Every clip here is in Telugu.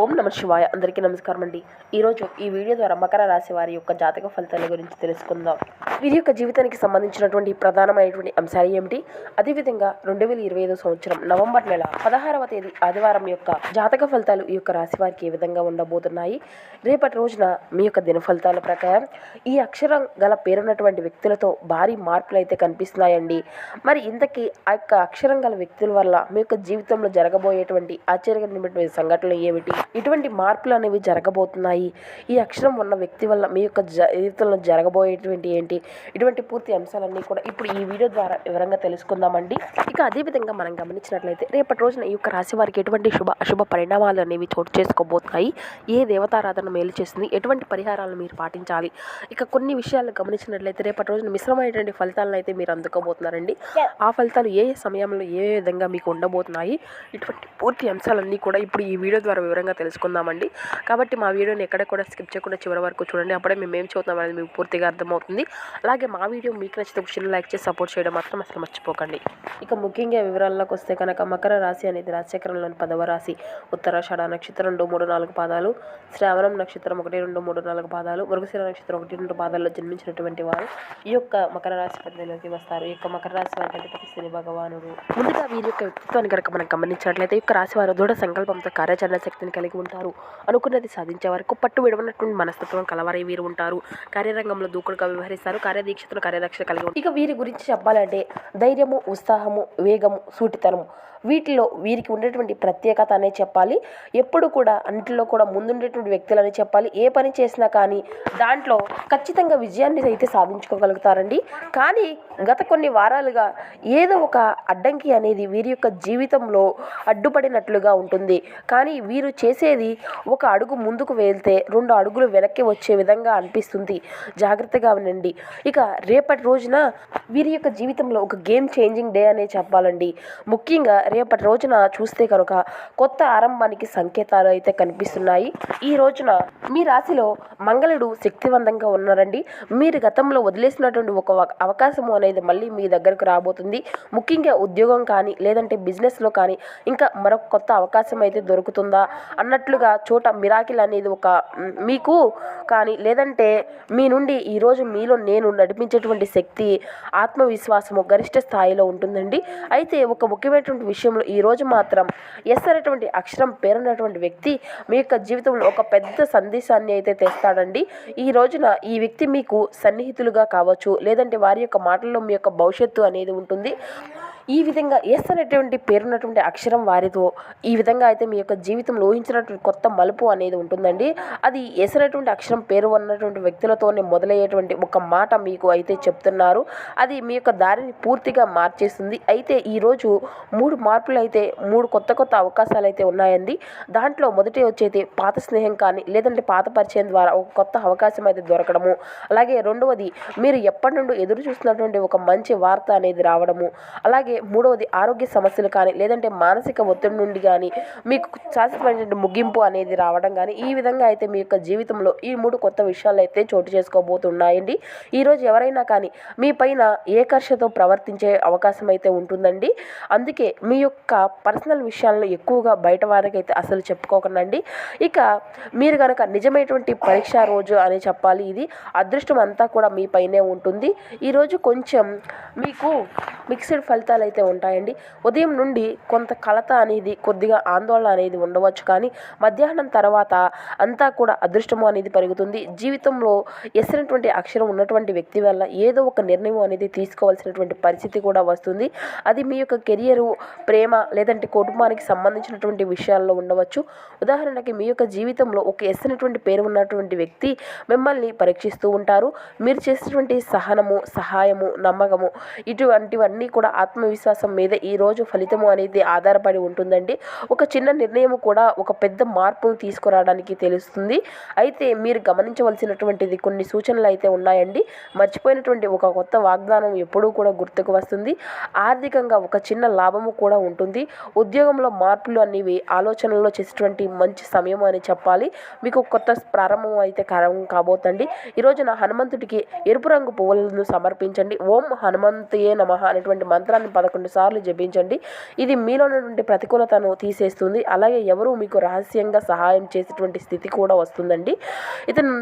ఓం నమ శివాయ. అందరికీ నమస్కారం అండి. ఈరోజు ఈ వీడియో ద్వారా మకర రాశి వారి యొక్క జాతక ఫలితాల గురించి తెలుసుకుందాం. వీరి యొక్క జీవితానికి సంబంధించినటువంటి ప్రధానమైనటువంటి అంశాలు ఏమిటి? అదేవిధంగా రెండు వేల ఇరవై ఐదో సంవత్సరం నవంబర్ నెల పదహారవ తేదీ ఆదివారం యొక్క జాతక ఫలితాలు ఈ యొక్క రాశి వారికి ఏ విధంగా ఉండబోతున్నాయి? రేపటి రోజున మీ యొక్క దిన ఫలితాల ప్రకారం ఈ అక్షరం గల పేరున్నటువంటి వ్యక్తులతో భారీ మార్పులు అయితే కనిపిస్తున్నాయండి. మరి ఇంతకీ ఆ యొక్క అక్షరం గల వ్యక్తుల వల్ల మీ యొక్క జీవితంలో జరగబోయేటువంటి ఆశ్చర్యకరమైనటువంటి సంఘటనలు ఏమిటి? ఇటువంటి మార్పులు అనేవి జరగబోతున్నాయి. ఈ అక్షరం ఉన్న వ్యక్తి వల్ల మీ యొక్క జీవితంలో జరగబోయేటువంటి ఏంటి? ఇటువంటి పూర్తి అంశాలన్నీ కూడా ఇప్పుడు ఈ వీడియో ద్వారా వివరంగా తెలుసుకుందామండి. ఇక అదేవిధంగా మనం గమనించినట్లయితే రేపటి రోజున ఈ యొక్క రాశి వారికి ఎటువంటి శుభ అశుభ పరిణామాలు అనేవి చోటు చేసుకోబోతున్నాయి. ఏ దేవతారాధన మేలు చేస్తుంది ఎటువంటి పరిహారాలను మీరు పాటించాలి? ఇక కొన్ని విషయాలు గమనించినట్లయితే రేపటి రోజున మిశ్రమైనటువంటి ఫలితాలను అయితే మీరు అందుకోబోతున్నారండి. ఆ ఫలితాలు ఏ సమయంలో ఏ ఏ విధంగా మీకు ఉండబోతున్నాయి? ఇటువంటి పూర్తి అంశాలన్నీ కూడా ఇప్పుడు ఈ వీడియో ద్వారా వివరంగా తెలుసుకుందామండి. కాబట్టి మా వీడియోని ఎక్కడ కూడా స్కిప్ చేయకుండా చివరి వరకు చూడండి. అప్పుడే మేము ఏం చదువుతాం అనేది మీకు పూర్తిగా అర్థమవుతుంది. అలాగే మా వీడియో మీకు నచ్చితే ఒక లైక్ చేసి సపోర్ట్ చేయడం మాత్రం అసలు మర్చిపోకండి. ఇక ముఖ్యంగా వివరాల్లోకి వస్తే కనుక మకర రాశి అనేది రాశిచక్రంలోని పదవ రాశి. ఉత్తరాషాఢ నక్షత్రం రెండు మూడు నాలుగు పాదాలు. శ్రావణం నక్షత్రం ఒకటి రెండు మూడు నాలుగు పాదాలు. మృగశిర నక్షత్రం ఒకటి రెండు పాదాల్లో జన్మించినటువంటి వారు ఈ యొక్క మకర రాశి పరిధిలోకి వస్తారు. ఈ యొక్క మకర రాశి వారి శని భగవానుడు. ముందుగా వీరి యొక్క వ్యక్తిత్వాన్ని కనుక మనం గమనించినట్లయితే ఈ యొక్క రాశి వారు దృఢ సంకల్పంతో కార్యాచరణ శక్తిని కలిగి ఉంటారు. అనుకున్నది సాధించే వరకు పట్టు విడవనటువంటి మనస్తత్వం కలవారై వీరు ఉంటారు. కార్యరంగంలో దూకుడుగా వ్యవహరిస్తారు. కార్యదీక్షతను కార్యదక్షత కలిగి ఉంటారు. ఇక వీరి గురించి చెప్పాలంటే ధైర్యము ఉత్సాహము వేగము సూటితనము వీటిలో వీరికి ఉండేటువంటి ప్రత్యేకత అనే చెప్పాలి. ఎప్పుడు కూడా అన్నింటిలో కూడా ముందుండేటువంటి వ్యక్తులని చెప్పాలి. ఏ పని చేసినా కానీ దాంట్లో ఖచ్చితంగా విజయాన్ని అయితే సాధించుకోగలుగుతారండి. కానీ గత కొన్ని వారాలుగా ఏదో ఒక అడ్డంకి అనేది వీరి యొక్క జీవితంలో అడ్డుపడినట్లుగా ఉంటుంది. కానీ వీరు చే చేసేది ఒక అడుగు ముందుకు వెళ్తే రెండు అడుగులు వెనక్కి వచ్చే విధంగా అనిపిస్తుంది. జాగ్రత్తగా వినండి ఇక రేపటి రోజున వీరి యొక్క జీవితంలో ఒక గేమ్ చేంజింగ్ డే అనే చెప్పాలండి. ముఖ్యంగా రేపటి రోజున చూస్తే కనుక కొత్త ఆరంభానికి సంకేతాలు అయితే కనిపిస్తున్నాయి. ఈ రోజున మీ రాశిలో మంగళుడు శక్తివంతంగా ఉన్నారండి. మీరు గతంలో వదిలేసినటువంటి ఒక అవకాశం అవకాశము అనేది మళ్ళీ మీ దగ్గరకు రాబోతుంది. ముఖ్యంగా ఉద్యోగం కానీ లేదంటే బిజినెస్లో కానీ ఇంకా మరొక కొత్త అవకాశం అయితే దొరుకుతుందా? అన్నట్లుగా చోట మిరాకిల్ అనేది ఒక మీకు కానీ లేదంటే మీ నుండి ఈరోజు మీలో నేను నడిపించేటువంటి శక్తి ఆత్మవిశ్వాసము గరిష్ట స్థాయిలో ఉంటుందండి. అయితే ఒక ముఖ్యమైనటువంటి విషయంలో ఈరోజు మాత్రం ఎస్ అనేటువంటి అక్షరం పేరున్నటువంటి వ్యక్తి మీ యొక్క జీవితంలో ఒక పెద్ద సందేశాన్ని అయితే తెస్తాడండి. ఈ రోజున ఈ వ్యక్తి మీకు సన్నిహితులుగా కావచ్చు లేదంటే వారి యొక్క మాటల్లో మీ యొక్క భవిష్యత్తు అనేది ఉంటుంది. ఈ విధంగా ఎస్ అనేటువంటి పేరున్నటువంటి అక్షరం వారితో ఈ విధంగా అయితే మీ యొక్క జీవితంలో ఊహించినటువంటి కొత్త మలుపు అనేది ఉంటుందండి. అది ఎస్ అనేటువంటి అక్షరం పేరు ఉన్నటువంటి వ్యక్తులతోనే మొదలయ్యేటువంటి ఒక మాట మీకు అయితే చెప్తున్నారు. అది మీ యొక్క దారిని పూర్తిగా మార్చేస్తుంది. అయితే ఈరోజు మూడు మార్పులు అయితే మూడు కొత్త కొత్త అవకాశాలు అయితే ఉన్నాయండి. దాంట్లో మొదటి వచ్చైతే పాత స్నేహం కానీ లేదంటే పాత పరిచయం ద్వారా ఒక కొత్త అవకాశం అయితే దొరకడము. అలాగే రెండవది మీరు ఎప్పటి నుండి ఎదురు చూస్తున్నటువంటి ఒక మంచి వార్త అనేది రావడము. అలాగే మూడవది ఆరోగ్య సమస్యలు కానీ లేదంటే మానసిక ఒత్తిడి నుండి కానీ మీకు శాశ్వతమైనటువంటి ముగింపు అనేది రావడం కానీ ఈ విధంగా అయితే మీ యొక్క జీవితంలో ఈ మూడు కొత్త విషయాలు అయితే చోటు చేసుకోబోతున్నాయండి. ఈరోజు ఎవరైనా కానీ మీ పైన ఏకర్షతో ప్రవర్తించే అవకాశం అయితే ఉంటుందండి. అందుకే మీ యొక్క పర్సనల్ విషయాలను ఎక్కువగా బయట వారికి అయితే అసలు చెప్పుకోకండి ఇక మీరు కనుక నిజమైనటువంటి పరీక్ష రోజు అని చెప్పాలి ఇది అదృష్టం అంతా కూడా మీ పైనే ఉంటుంది. ఈరోజు కొంచెం మీకు మిక్స్డ్ ఫలితాలు అయితే ఉంటాయండి. ఉదయం నుండి కొంత కలత అనేది కొద్దిగా ఆందోళన అనేది ఉండవచ్చు. కానీ మధ్యాహ్నం తర్వాత అంతా కూడా అదృష్టము అనేది పెరుగుతుంది. జీవితంలో ఎసినటువంటి అక్షరం ఉన్నటువంటి వ్యక్తి వల్ల ఏదో ఒక నిర్ణయం అనేది తీసుకోవాల్సినటువంటి పరిస్థితి కూడా వస్తుంది. అది మీ యొక్క కెరియరు ప్రేమ లేదంటే కుటుంబానికి సంబంధించినటువంటి విషయాల్లో ఉండవచ్చు. ఉదాహరణకి మీ యొక్క జీవితంలో ఒక ఎస్సినటువంటి పేరు ఉన్నటువంటి వ్యక్తి మిమ్మల్ని పరీక్షిస్తూ ఉంటారు. మీరు చేసినటువంటి సహనము సహాయము నమ్మకము ఇటువంటివన్నీ కూడా ఆత్మ ఆత్మవిశ్వాసం మీద ఈ రోజు ఫలితము అనేది ఆధారపడి ఉంటుందండి. ఒక చిన్న నిర్ణయం కూడా ఒక పెద్ద మార్పును తీసుకురావడానికి తెలుస్తుంది. అయితే మీరు గమనించవలసినటువంటిది కొన్ని సూచనలు అయితే ఉన్నాయండి. మర్చిపోయినటువంటి ఒక కొత్త వాగ్దానం ఎప్పుడూ కూడా గుర్తుకు వస్తుంది. ఆర్థికంగా ఒక చిన్న లాభము కూడా ఉంటుంది. ఉద్యోగంలో మార్పులు అనేవి ఆలోచనలో చేసేటువంటి మంచి సమయం అని చెప్పాలి. మీకు కొత్త ప్రారంభం అయితే కారం కాబోతండి. ఈరోజు నా హనుమంతుడికి ఎరుపు రంగు పువ్వులను సమర్పించండి. ఓం హనుమంతయే నమ అనేటువంటి మంత్రాన్ని పదకొండు సార్లు జపించండి. ఇది మీలో ఉన్నటువంటి ప్రతికూలతను తీసేస్తుంది. అలాగే ఎవరు మీకు రహస్యంగా సహాయం చేసేటువంటి స్థితి కూడా వస్తుందండి. ఇతను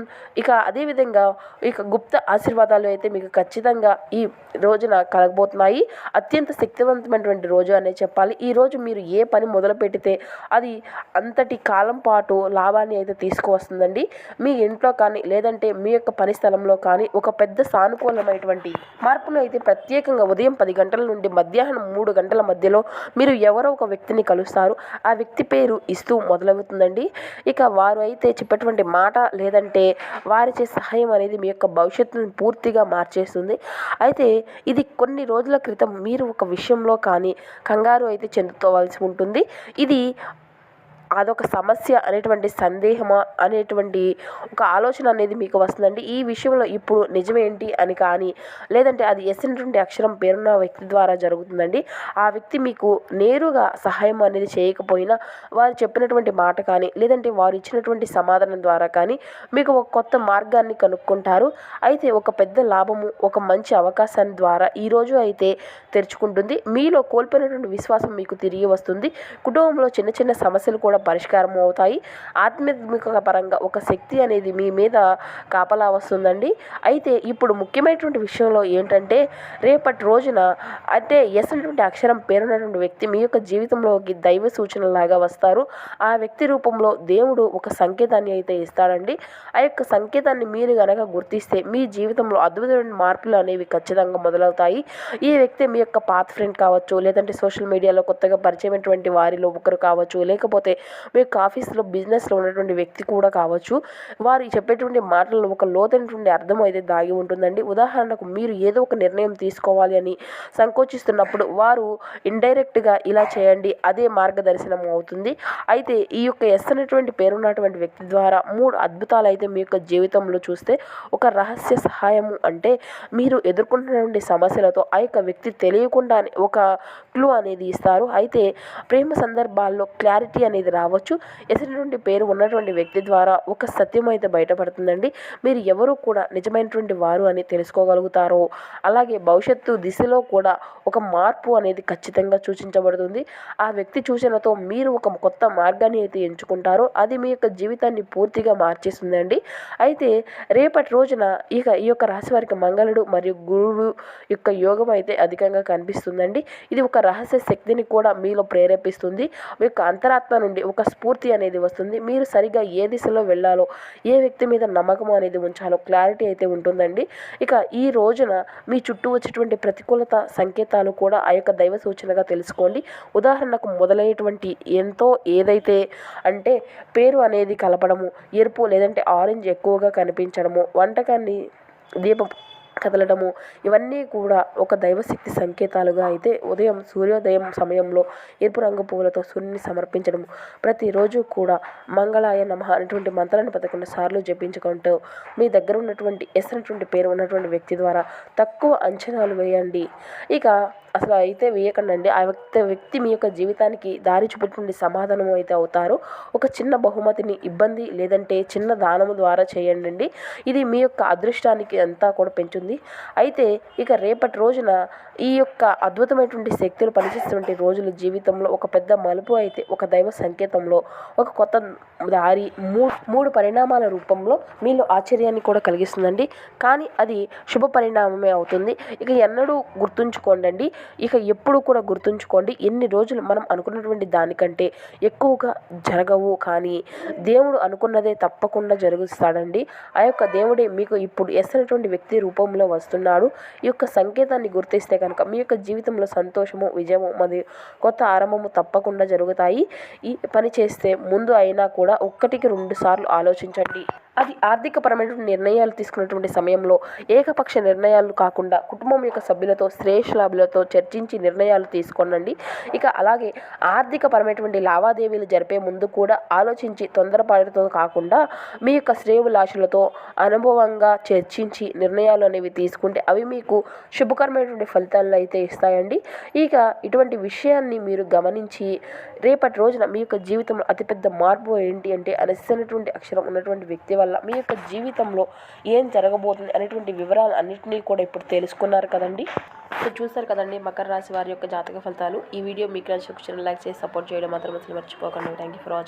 ఇక అదేవిధంగా ఇక గుప్త ఆశీర్వాదాలు అయితే మీకు ఖచ్చితంగా ఈ రోజున కలగబోతున్నాయి. అత్యంత శక్తివంతమైనటువంటి రోజు అనే చెప్పాలి. ఈ రోజు మీరు ఏ పని మొదలు పెడితే అది అంతటి కాలం పాటు లాభాన్ని అయితే తీసుకువస్తుందండి. మీ ఇంట్లో కానీ లేదంటే మీ యొక్క పని స్థలంలో కానీ ఒక పెద్ద సానుకూలమైనటువంటి మార్పును అయితే ప్రత్యేకంగా ఉదయం పది గంటల నుండి మధ్య మధ్యాహ్నం మూడు గంటల మధ్యలో మీరు ఎవరో ఒక వ్యక్తిని కలుస్తారు. ఆ వ్యక్తి పేరు ఇస్తూ మొదలవుతుందండి. ఇక వారు అయితే చెప్పేటువంటి మాట లేదంటే వారిచే సహాయం అనేది మీ యొక్క భవిష్యత్తును పూర్తిగా మార్చేస్తుంది. అయితే ఇది కొన్ని రోజుల క్రితం మీరు ఒక విషయంలో కానీ కంగారు అయితే చెందుకోవాల్సి ఉంటుంది. ఇది అదొక సమస్య అనేటువంటి సందేహమా అనేటువంటి ఒక ఆలోచన అనేది మీకు వస్తుందండి. ఈ విషయంలో ఇప్పుడు నిజమేంటి అని కానీ లేదంటే అది ఎస్ అనేటువంటి అక్షరం పేరున్న వ్యక్తి ద్వారా జరుగుతుందండి. ఆ వ్యక్తి మీకు నేరుగా సహాయం అనేది చేయకపోయినా వారు చెప్పినటువంటి మాట కానీ లేదంటే వారు ఇచ్చినటువంటి సమాధానం ద్వారా కానీ మీకు ఒక కొత్త మార్గాన్ని కనుక్కుంటారు. అయితే ఒక పెద్ద లాభము ఒక మంచి అవకాశాన్ని ద్వారా ఈరోజు అయితే తెరుచుకుంటుంది. మీలో కోల్పోయినటువంటి విశ్వాసం మీకు తిరిగి వస్తుంది. కుటుంబంలో చిన్న చిన్న సమస్యలు కూడా పరిష్కారం అవుతాయి. ఆధ్యాత్మిక పరంగా ఒక శక్తి అనేది మీ మీద కాపలా వస్తుందండి. అయితే ఇప్పుడు ముఖ్యమైనటువంటి విషయంలో ఏంటంటే రేపటి రోజున అంటే ఎస్ అనేటువంటి అక్షరం పేరున్నటువంటి వ్యక్తి మీ యొక్క జీవితంలోకి దైవ సూచనలాగా వస్తారు. ఆ వ్యక్తి రూపంలో దేవుడు ఒక సంకేతాన్ని అయితే ఇస్తాడండి. ఆ యొక్క సంకేతాన్ని మీరు గనక గుర్తిస్తే మీ జీవితంలో అద్భుతమైన మార్పులు అనేవి ఖచ్చితంగా మొదలవుతాయి. ఈ వ్యక్తి మీ యొక్క పాత ఫ్రెండ్ కావచ్చు లేదంటే సోషల్ మీడియాలో కొత్తగా పరిచయమైనటువంటి వారిలో ఒకరు కావచ్చు లేకపోతే మీకు ఆఫీస్లో బిజినెస్లో ఉన్నటువంటి వ్యక్తి కూడా కావచ్చు. వారు చెప్పేటువంటి మాటల్లో ఒక లోతైనటువంటి అర్థం అయితే దాగి ఉంటుందండి. ఉదాహరణకు మీరు ఏదో ఒక నిర్ణయం తీసుకోవాలి అని సంకోచిస్తున్నప్పుడు వారు ఇండైరెక్ట్గా ఇలా చేయండి అదే మార్గదర్శనం అవుతుంది. అయితే ఈ యొక్క ఎస్ అనేటువంటి పేరున్నటువంటి వ్యక్తి ద్వారా మూడు అద్భుతాలు అయితే మీ యొక్క జీవితంలో చూస్తే ఒక రహస్య సహాయము అంటే మీరు ఎదుర్కొంటున్నటువంటి సమస్యలతో ఆ యొక్క వ్యక్తి తెలియకుండా ఒక క్లూ అనేది ఇస్తారు. అయితే ప్రేమ సందర్భాల్లో క్లారిటీ అనేది రావచ్చు. ఎసినటువంటి పేరు ఉన్నటువంటి వ్యక్తి ద్వారా ఒక సత్యం అయితే బయటపడుతుందండి. మీరు ఎవరు కూడా నిజమైనటువంటి వారు అని తెలుసుకోగలుగుతారో అలాగే భవిష్యత్తు దిశలో కూడా ఒక మార్పు అనేది ఖచ్చితంగా సూచించబడుతుంది. ఆ వ్యక్తి సూచనతో మీరు ఒక కొత్త మార్గాన్ని అయితే ఎంచుకుంటారో అది మీ యొక్క జీవితాన్ని పూర్తిగా మార్చేస్తుందండి. అయితే రేపటి రోజున ఇక ఈ యొక్క రాశి వారికి మంగళుడు మరియు గురుడు యొక్క యోగం అయితే అధికంగా కనిపిస్తుందండి. ఇది ఒక రహస్య శక్తిని కూడా మీలో ప్రేరేపిస్తుంది. మీ యొక్క అంతరాత్మ నుండి ఒక స్ఫూర్తి అనేది వస్తుంది. మీరు సరిగా ఏ దిశలో వెళ్ళాలో ఏ వ్యక్తి మీద నమ్మకం అనేది ఉంచాలో క్లారిటీ అయితే ఉంటుందండి. ఇక ఈ రోజున మీ చుట్టూ వచ్చేటువంటి ప్రతికూలత సంకేతాలు కూడా ఆ యొక్క దైవ సూచనగా తెలుసుకోండి. ఉదాహరణకు మొదలయ్యేటువంటి ఎంతో ఏదైతే అంటే పేరు అనేది కలపడము ఎరుపు లేదంటే ఆరెంజ్ ఎక్కువగా కనిపించడము వంటకాన్ని దీపం కదలడము. ఇవన్నీ కూడా ఒక దైవశక్తి సంకేతాలుగా అయితే ఉదయం సూర్యోదయం సమయంలో ఎరుపు రంగు పువ్వులతో సూర్యుని సమర్పించడం ప్రతిరోజు కూడా మంగళాయ నమ అనేటువంటి మంత్రాన్ని పదకొండు సార్లు జపించుకుంటూ మీ దగ్గర ఉన్నటువంటి ఎస్ అనేటువంటి పేరు ఉన్నటువంటి వ్యక్తి ద్వారా తక్కువ అంచనాలు వేయండి. ఇక అసలు అయితే వేయకండి ఆ వ్యక్తి వ్యక్తి మీ యొక్క జీవితానికి దారి చూపెట్టినటువంటి సమాధానం అయితే అవుతారు. ఒక చిన్న బహుమతిని ఇబ్బంది లేదంటే చిన్న దానము ద్వారా చేయండి ఇది మీ యొక్క అదృష్టానికి అంతా కూడా పెంచుంది. అయితే ఇక రేపటి రోజున ఈ యొక్క అద్భుతమైనటువంటి శక్తులు పనిచేస్తున్నటువంటి రోజులు జీవితంలో ఒక పెద్ద మలుపు అయితే ఒక దైవ సంకేతంలో ఒక కొత్త దారి మూడు మూడు పరిణామాల రూపంలో మీలో ఆశ్చర్యాన్ని కూడా కలిగిస్తుందండి. కానీ అది శుభ పరిణామమే అవుతుంది. ఇక ఎన్నడూ గుర్తుంచుకోండి ఇక ఎప్పుడు కూడా గుర్తుంచుకోండి ఎన్ని రోజులు మనం అనుకున్నటువంటి దానికంటే ఎక్కువగా జరగవు. కానీ దేవుడు అనుకున్నదే తప్పకుండా జరుగుతాడండి ఆ యొక్క దేవుడే మీకు ఇప్పుడు ఎస్ వ్యక్తి రూపంలో వస్తున్నాడు. ఈ యొక్క సంకేతాన్ని గుర్తిస్తే కనుక మీ యొక్క జీవితంలో సంతోషము విజయము మరియు కొత్త ఆరంభము తప్పకుండా జరుగుతాయి. ఈ పని చేస్తే ముందు అయినా కూడా ఒక్కటికి రెండు సార్లు ఆలోచించండి. అది ఆర్థికపరమైనటువంటి నిర్ణయాలు తీసుకున్నటువంటి సమయంలో ఏకపక్ష నిర్ణయాలు కాకుండా కుటుంబం యొక్క సభ్యులతో శ్రేయస్లాభులతో చర్చించి నిర్ణయాలు తీసుకోనండి. ఇక అలాగే ఆర్థికపరమైనటువంటి లావాదేవీలు జరిపే ముందు కూడా ఆలోచించి తొందరపాటుతో కాకుండా మీ యొక్క శ్రేవులాశులతో అనుభవంగా చర్చించి నిర్ణయాలు అనేవి తీసుకుంటే అవి మీకు శుభకరమైనటువంటి ఫలితాలను అయితే ఇస్తాయండి. ఇక ఇటువంటి విషయాన్ని మీరు గమనించి రేపటి రోజున మీ యొక్క జీవితంలో అతిపెద్ద మార్పు ఏంటి అంటే అనసినటువంటి అక్షరం ఉన్నటువంటి వ్యక్తి వల్ల మీ యొక్క జీవితంలో ఏం జరగబోతుంది అనేటువంటి వివరాలు అన్నింటినీ కూడా ఇప్పుడు తెలుసుకున్నారు కదండి. సో చూస్తారు కదండి మకర రాశి వారి యొక్క జాతక ఫలితాలు. ఈ వీడియో మీకు నచ్చిన లైక్ చేసి సపోర్ట్ చేయడం మాత్రం అసలు మర్చిపోకండి. Thank you for watching